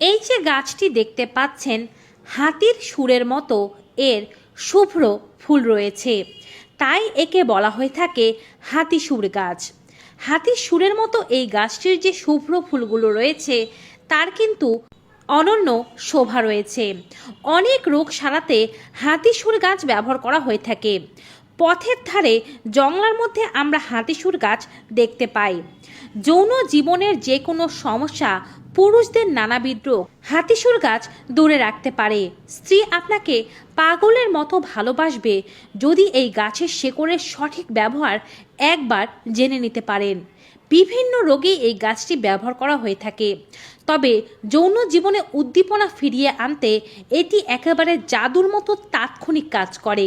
এই যে গাছটি দেখতে পাচ্ছেন, হাতির সুরের মতো এর শুভ্র ফুল রয়েছে। তাই একে বলা হয়ে থাকে হাতি সুর গাছ। হাতির সুরের মতো এই গাছটির যে শুভ্র ফুলগুলো রয়েছে, তার কিন্তু অনন্য শোভা রয়েছে। অনেক রোগ সারাতে হাতিসুর গাছ ব্যবহার করা হয়ে থাকে। পথের ধারে জংলার মধ্যে আমরা হাতিসুর গাছ দেখতে পাই। যৌন জীবনের যে কোনো সমস্যা পুরুষদের নানাবিধ রোগ হাতিসুর গাছ দূরে রাখতে পারে। স্ত্রী আপনাকে পাগলের মতো ভালোবাসবে যদি এই গাছের শেকড়ের সঠিক ব্যবহার একবার জেনে নিতে পারেন। বিভিন্ন রোগে এই গাছটি ব্যবহার করা হয়ে থাকে। তবে যৌন জীবনে উদ্দীপনা ফিরিয়ে আনতে এটি একেবারে জাদুর মতো তাৎক্ষণিক কাজ করে।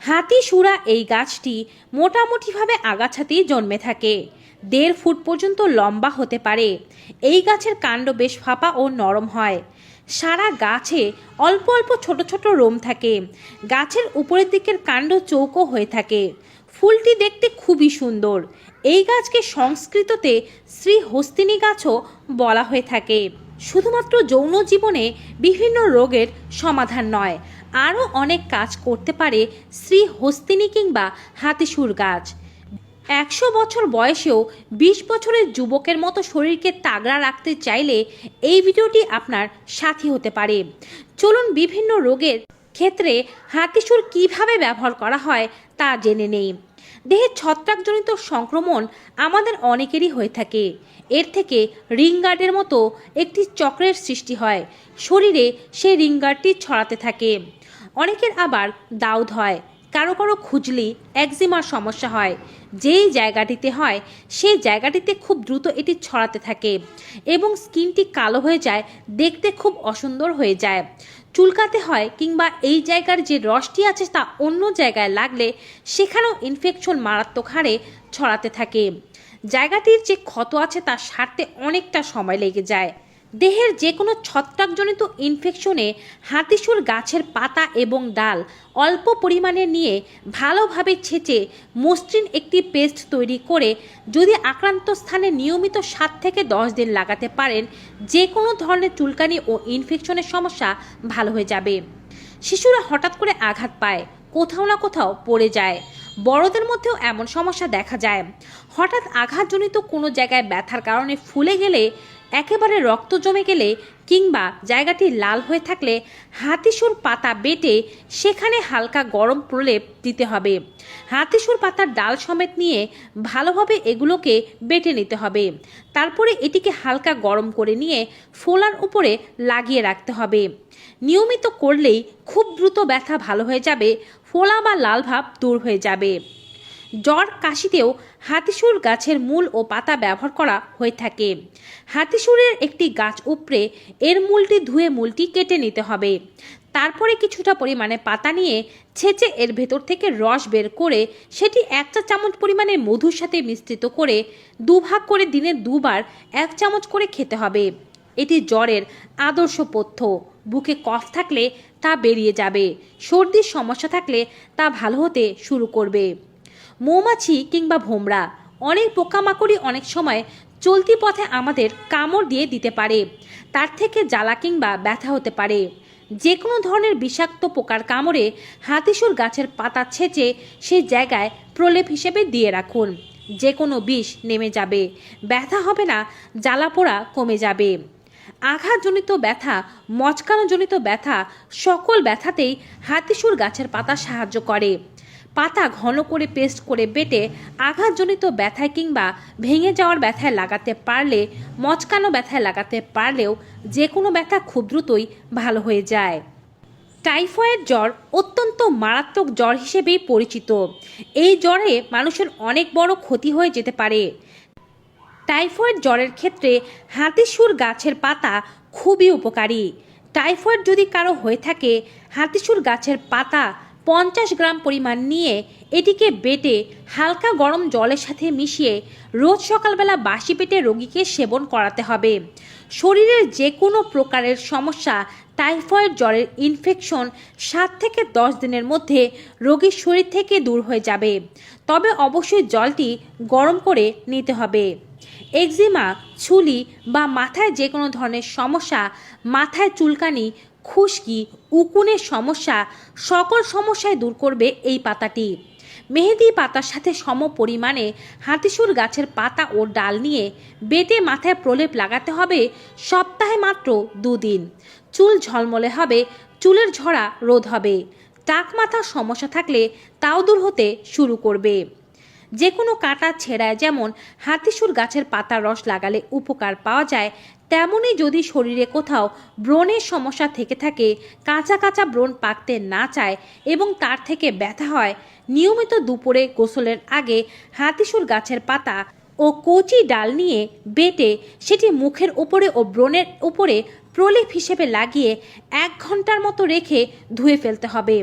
হাতি সুরা এই গাছটি মোটামুটিভাবে আগাছাতেই জন্মে থাকে। দেড় ফুট পর্যন্ত লম্বা হতে পারে। এই গাছের কাণ্ড বেশ ফাঁপা ও নরম হয়। সারা গাছে অল্প অল্প ছোট ছোট রোম থাকে। গাছের উপরের দিকের কাণ্ড চৌকো হয়ে থাকে। ফুলটি দেখতে খুবই সুন্দর। এই গাছকে সংস্কৃততে শ্রী হস্তিনী গাছও বলা হয়ে থাকে। শুধুমাত্র যৌন জীবনে বিভিন্ন রোগের সমাধান নয় আরও অনেক কাজ করতে পারে শ্রী হস্তিনী কিংবা হাতিসুর গাছ। একশো বছর বয়সেও বিশ বছরের যুবকের মতো শরীরকে তাগড়া রাখতে চাইলে এই ভিডিওটি আপনার সাথী হতে পারে। চলুন বিভিন্ন রোগের ক্ষেত্রে হাতিসুর কীভাবে ব্যবহার করা হয় তা জেনে নেই। দেহে ছত্রাকজনিত সংক্রমণ আমাদের অনেকেরই হয়ে থাকে। এর থেকে রিংগার্ডের মতো একটি চক্রের সৃষ্টি হয়। শরীরে সেই রিংগার্ডটি ছড়াতে থাকে। অনেকের আবার দাউদ হয়। কারও কারও খুজলি একজিমার সমস্যা হয়। যেই জায়গাটিতে হয়, সেই জায়গাটিতে খুব দ্রুত এটি ছড়াতে থাকে এবং স্কিনটি কালো হয়ে যায়, দেখতে খুব অসুন্দর হয়ে যায়। চুলকাতে হয় কিংবা এই জায়গার যে রসটি আছে তা অন্য জায়গায় লাগলে সেখানেও ইনফেকশন মারাত্মক হারে ছড়াতে থাকে। জায়গাটির যে ক্ষত আছে তা সারতে অনেকটা সময় লেগে যায়। দেহের যে কোনো ছত্রাকজনিত ইনফেকশনে হাতিসুর গাছের পাতা এবং ডাল অল্প পরিমাণে নিয়ে ভালোভাবে ছেঁচে মসৃণ একটি পেস্ট তৈরি করে যদি আক্রান্ত স্থানে নিয়মিত সাত থেকে দশ দিন লাগাতে পারেন যে কোনো ধরনের চুলকানি ও ইনফেকশনের সমস্যা ভালো হয়ে যাবে। শিশুরা হঠাৎ করে আঘাত পায়, কোথাও না কোথাও পড়ে যায়। বড়দের মধ্যেও এমন সমস্যা দেখা যায়। হঠাৎ আঘাতজনিত কোনো জায়গায় ব্যথার কারণে ফুলে গেলে একেবারে রক্ত জমে গেলে কিংবা জায়গাটি লাল হয়ে থাকলে হাতিসুর পাতা বেটে সেখানে হালকা গরম প্রলেপ দিতে হবে। হাতিসুর পাতার ডাল সমেত নিয়ে ভালোভাবে এগুলোকে বেটে নিতে হবে। তারপরে এটিকে হালকা গরম করে নিয়ে ফোলার উপরে লাগিয়ে রাখতে হবে। নিয়মিত করলেই খুব দ্রুত ব্যথা ভালো হয়ে যাবে, ফোলা বা লাল ভাব দূর হয়ে যাবে। জ্বর, কাশিতেও হাতিসুর গাছের মূল ও পাতা ব্যবহার করা হয়ে থাকে। হাতিসুরের একটি গাছ উপড়ে এর মূলটি ধুয়ে মূলটি কেটে নিতে হবে। তারপরে কিছুটা পরিমাণে পাতা নিয়ে ছেঁচে এর ভেতর থেকে রস বের করে সেটি এক চা চামচ পরিমাণে মধুর সাথে মিশ্রিত করে দুভাগ করে দিনে দুবার এক চামচ করে খেতে হবে। এটি জ্বরের আদর্শ পথ্য। বুকে কফ থাকলে তা বেরিয়ে যাবে। সর্দির সমস্যা থাকলে তা ভালো হতে শুরু করবে। মৌমাছি কিংবা ভোমরা, অনেক পোকামাকড়ি অনেক সময় চলতি পথে আমাদের কামড় দিয়ে দিতে পারে। তার থেকে জ্বালা কিংবা ব্যথা হতে পারে। যে কোনো ধরনের বিষাক্ত পোকার কামড়ে হাতিসুর গাছের পাতা ছেঁচে সেই জায়গায় প্রলেপ হিসেবে দিয়ে রাখুন। যে কোনো বিষ নেমে যাবে। ব্যথা হবে না, জ্বালা পোড়া কমে যাবে। আঘাতজনিত ব্যথা, মচকানোজনিত ব্যথা সকল ব্যথাতেই হাতিসুর গাছের পাতা সাহায্য করে। পাতা ঘন করে পেস্ট করে বেটে আঘাতজনিত ব্যথায় কিংবা ভেঙে যাওয়ার ব্যথায় লাগাতে পারলে, মচকানো ব্যথায় লাগাতে পারলেও যে কোনো ব্যথা খুব দ্রুতই ভালো হয়ে যায়। টাইফয়েড জ্বর অত্যন্ত মারাত্মক জ্বর হিসেবেই পরিচিত। এই জ্বরে মানুষের অনেক বড় ক্ষতি হয়ে যেতে পারে। টাইফয়েড জ্বরের ক্ষেত্রে হাতিসুর গাছের পাতা খুবই উপকারী। টাইফয়েড যদি কারও হয়ে থাকে, হাতিসুর গাছের পাতা পঞ্চাশ গ্রাম পরিমাণ নিয়ে এটিকে বেটে হালকা গরম জলের সাথে মিশিয়ে রোজ সকালবেলা বাসি পেটে রোগীকে সেবন করাতে হবে। শরীরের যে কোনো প্রকারের সমস্যা, টাইফয়েড জ্বরের ইনফেকশন সাত থেকে দশ দিনের মধ্যে রোগীর শরীর থেকে দূর হয়ে যাবে। তবে অবশ্যই জলটি গরম করে নিতে হবে। এক্সিমা ছুলি বা মাথায় যে কোনো ধরনের সমস্যা, মাথায় চুলকানি খুশকি, উকুনের সমস্যা সকল সমস্যায় দূর করবে এই পাতাটি। মেহেদি পাতার সাথে সম পরিমাণে হাতিসুর গাছের পাতা ও ডাল নিয়ে বেটে মাথায় প্রলেপ লাগাতে হবে সপ্তাহে মাত্র দুদিন। চুল ঝলমলে হবে, চুলের ঝরা রোধ হবে। টাক মাথার সমস্যা থাকলে তাও দূর হতে শুরু করবে। যে কোনো কাটা ছেঁড়ায় যেমন হাতিসুর গাছের পাতার রস লাগালে উপকার পাওয়া যায় তেমনই যদি শরীরে কোথাও ব্রণের সমস্যা থেকে থাকে, কাঁচা কাঁচা ব্রণ পাকতে না চায় এবং তার থেকে ব্যথা হয়, নিয়মিত দুপুরে গোসলের আগে হাতিসুর গাছের পাতা ও কচি ডাল নিয়ে বেটে সেটি মুখের ওপরে ও ব্রণের উপরে প্রলেপ হিসেবে লাগিয়ে এক ঘণ্টার মতো রেখে ধুয়ে ফেলতে হবে।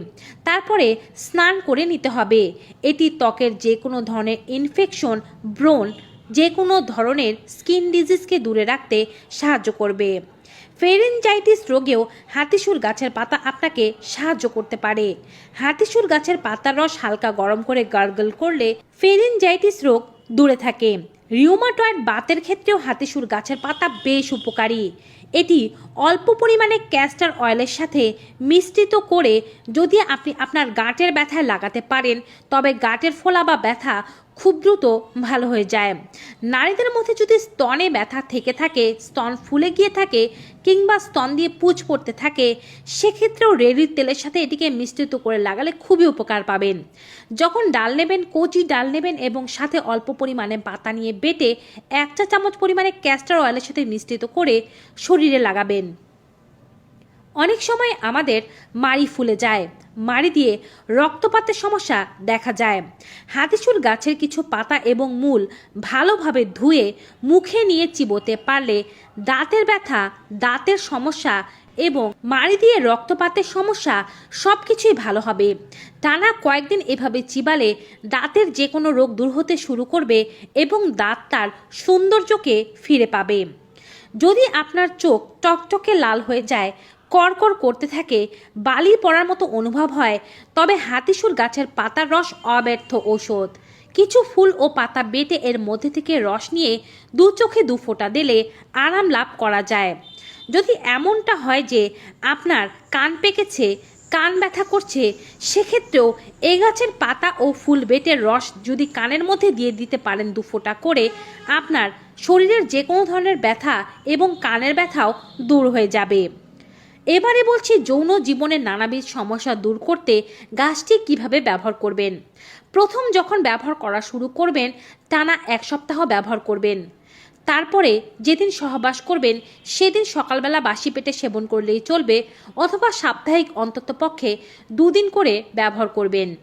তারপরে স্নান করে নিতে হবে। এটি ত্বকের যে কোনো ধরনের ইনফেকশন ব্রণ যে কোনো ধরনের স্কিন ডিজিজকে দূরে রাখতে সাহায্য করবে। ফেরেনজাইটিস রোগেও হাতিসুর গাছের পাতা আপনাকে সাহায্য করতে পারে। হাতিসুর গাছের পাতার রস হালকা গরম করে গার্গল করলে ফেরেনজাইটিস রোগ দূরে থাকে। রিউমাটয়েড বাতের ক্ষেত্রেও হাতিসুর গাছের পাতা বেশ উপকারী। এটি অল্প পরিমাণে ক্যাস্টার অয়েলের সাথে মিশ্রিত করে যদি আপনি আপনার গাঁটের ব্যথায় লাগাতে পারেন, তবে গাঁটের ফোলা বা ব্যথা খুব দ্রুত ভালো হয়ে যায়। নারীদের মধ্যে যদি স্তনে ব্যথা থেকে থাকে, স্তন ফুলে গিয়ে থাকে কিংবা স্তন দিয়ে পুজ পড়তে থাকে, সেক্ষেত্রেও রেডির তেলের সাথে এটিকে মিশ্রিত করে লাগালে খুবই উপকার পাবেন। যখন ডাল নেবেন, কচি ডাল নেবেন এবং সাথে অল্প পরিমাণে পাতা নিয়ে বেটে এক চা চামচ পরিমাণে ক্যাস্টার অয়েলের সাথে মিশ্রিত করে শরীরে লাগাবেন। অনেক সময় আমাদের মাড়ি ফুলে যায় মাড়ি দিয়ে রক্তপাতের সমস্যা দেখা যায়। হাতিচুর গাছের কিছু পাতা এবং মূল ভালোভাবে ধুয়ে মুখে নিয়ে চিবোতে পারলে দাঁতের ব্যথা, দাঁতের সমস্যা এবং মাড়ি দিয়ে রক্তপাতের সমস্যা সব কিছুই ভালো হবে। টানা কয়েকদিন এভাবে চিবালে দাঁতের যে কোনো রোগ দূর হতে শুরু করবে এবং দাঁত তার সৌন্দর্যকে ফিরে পাবে। যদি আপনার চোখ টকটকে লাল হয়ে যায় কড়কড় করতে থাকে, বালি পড়ার মতো অনুভব হয়, তবে হাতিসুর গাছের পাতার রস অব্যর্থ ঔষধ। কিছু ফুল ও পাতা বেটে এর মধ্যে থেকে রস নিয়ে দু চোখে দু ফোঁটা দিলে আরাম লাভ করা যায়। যদি এমনটা হয় যে আপনার কান পেকেছে, কান ব্যথা করছে, সেক্ষেত্রেও এ গাছের পাতা ও ফুল বেটের রস যদি কানের মধ্যে দিয়ে দিতে পারেন দু ফোঁটা করে, আপনার শরীরের যে কোনো ধরনের ব্যথা এবং কানের ব্যথাও দূর হয়ে যাবে। এবারে বলছি যৌন জীবনের নানাবিধ সমস্যা দূর করতে গাছটি কীভাবে ব্যবহার করবেন? প্রথম যখন ব্যবহার করা শুরু করবেন, টানা এক সপ্তাহ ব্যবহার করবেন। তারপরে যেদিন সহবাস করবেন, সেদিন সকালবেলা বাসি পেটে সেবন করলেই চলবে অথবা সাপ্তাহিক অন্ততপক্ষে দুদিন করে ব্যবহার করবেন।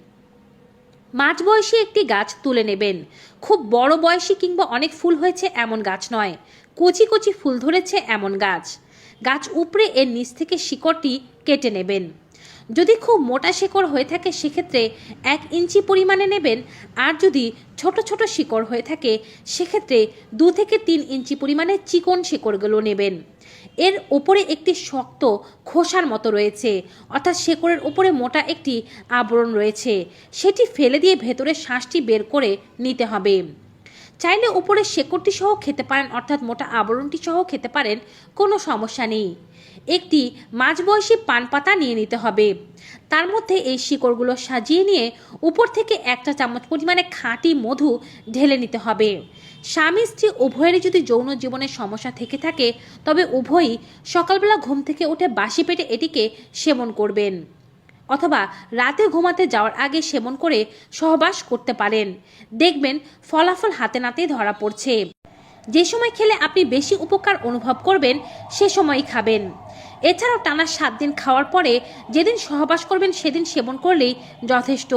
মাঝবয়সী একটি গাছ তুলে নেবেন। খুব বড় বয়সী কিংবা অনেক ফুল হয়েছে এমন গাছ নয়। কচি কচি ফুল ধরেছে এমন গাছ। গাছ উপড়ে এর নিচ থেকে শিকড়টি কেটে নেবেন। যদি খুব মোটা শিকড় হয়ে থাকে, সেক্ষেত্রে এক ইঞ্চি পরিমাণে নেবেন। আর যদি ছোট ছোট শিকড় হয়ে থাকে, সেক্ষেত্রে দু থেকে তিন ইঞ্চি পরিমাণে চিকন শিকড়গুলো নেবেন। এর ওপরে একটি শক্ত খোসার মতো রয়েছে, অর্থাৎ শেকড়ের উপরে মোটা একটি আবরণ রয়েছে। সেটি ফেলে দিয়ে ভেতরের শ্বাসটি বের করে নিতে হবে। চাইলে উপরে শেকড়টি সহ খেতে পারেন, অর্থাৎ মোটা আবরণটি সহ খেতে পারেন, কোনো সমস্যা নেই। একটি মাঝবয়সী পান পাতা নিয়ে নিতে হবে। তার মধ্যে এই শিকড়গুলো সাজিয়ে নিয়ে উপর থেকে একটা চামচ পরিমাণে খাঁটি মধু ঢেলে নিতে হবে। স্বামী, স্ত্রী উভয়েরই যদি যৌন জীবনের সমস্যা থেকে থাকে, তবে উভয়ই সকালবেলা ঘুম থেকে উঠে বাসি পেটে এটিকে সেবন করবেন। অথবা রাতে ঘুমাতে যাওয়ার আগে সেবন করে সহবাস করতে পারেন। দেখবেন ফলাফল হাতে নাতেই ধরা পড়ছে। যে সময় খেলে আপনি বেশি উপকার অনুভব করবেন, সে সময় খাবেন। এছাড়াও টানা সাত দিন খাওয়ার পরে যেদিন সহবাস করবেন সেদিন সেবন করলেই যথেষ্ট।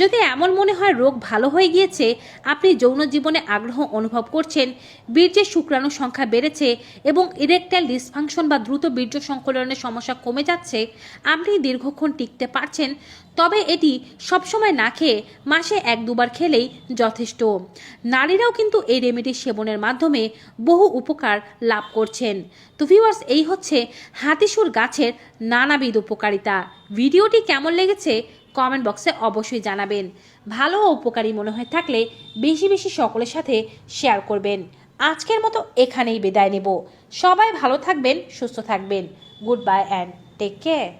যদি এমন মনে হয় রোগ ভালো হয়ে গিয়েছে, আপনি যৌন জীবনে আগ্রহ অনুভব করছেন বীর্যের শুক্রাণু সংখ্যা বেড়েছে এবং ইরেকটাইল ডিসফাংশন বা দ্রুত বীর্য সংকলনের সমস্যা কমে যাচ্ছে, আপনি দীর্ঘক্ষণ টিকতে পারছেন তবে এটি সবসময় না খেয়ে মাসে এক দুবার খেলেই যথেষ্ট। নারীরাও কিন্তু এই রেমেডি সেবনের মাধ্যমে বহু উপকার লাভ করছেন। তো ভিউয়ার্স এই হচ্ছে হাতিসুর গাছের নানাবিধ উপকারিতা। ভিডিওটি কেমন লেগেছে কমেন্ট বক্সে অবশ্যই জানাবেন। ভালো ও উপকারী মনে হয়ে থাকলে বেশি বেশি সকলের সাথে শেয়ার করবেন। আজকের মতো এখানেই বিদায় নেব। সবাই ভালো থাকবেন, সুস্থ থাকবেন। Good bye and take care